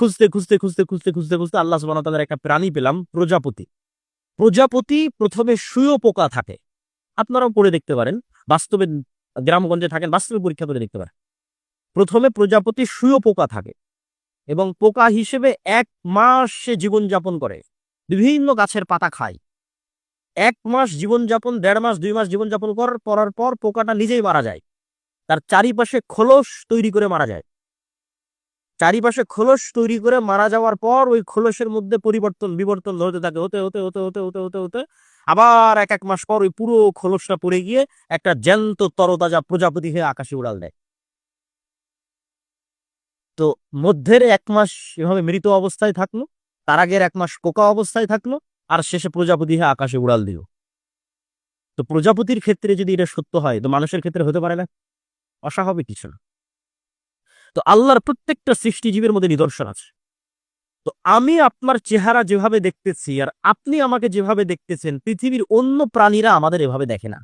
খুঁজতে খুঁজতে খুঁজতে খুঁজতে খুঁজতে খুঁজতে আল্লাহ সুবাহ তাদের একটা প্রাণী পেলাম, প্রজাপতি। প্রজাপতি প্রথমে শুয়ো পোকা থাকে। আপনারাও পড়ে দেখতে পারেন। বাস্তবে গ্রামগঞ্জে থাকেন, বাস্তবে পরীক্ষা করে দেখতে পারেন। প্রথমে প্রজাপতি শুয়ো পোকা থাকে এবং পোকা হিসেবে এক মাস সে জীবনযাপন করে। বিভিন্ন গাছের পাতা খায়। এক মাস জীবনযাপন, দেড় মাস, দুই মাস জীবনযাপন করার পরার পর পোকাটা নিজেই মারা যায়। তার চারিপাশে খোলস তৈরি করে মারা যায়। চারিপাশে খোলস তৈরি করে মারা যাওয়ার পর ওই খোলসের মধ্যে পরিবর্তন, বিবর্তন হতে থাকে, হতে হতে হতে হতে হতে হতে হতে। আবার এক এক মাস পর ওই পুরো খোলসটা পড়ে গিয়ে একটা জ্যান্ত তরতাজা প্রজাপতি হয়ে আকাশে উড়াল দেয়। তো মধ্যের এক মাস এভাবে মৃত অবস্থায় থাকল, তার আগের এক মাস পোকা অবস্থায় থাকল, আর শেষে প্রজাপতি হয়ে আকাশে উড়াল দিল। তো প্রজাপতির ক্ষেত্রে যদি এটা সত্য হয়, তো মানুষের ক্ষেত্রে হতে পারে না। অস্বাভাবিক কিছু না। তো আল্লাহর প্রত্যেকটা সৃষ্টিজীবীর মধ্যে নিদর্শন আছে। তো আমি আপনার চেহারা যেভাবে দেখতেছি আর আপনি আমাকে যেভাবে দেখতেছেন, পৃথিবীর অন্য প্রাণীরা আমাদের এভাবে দেখে না।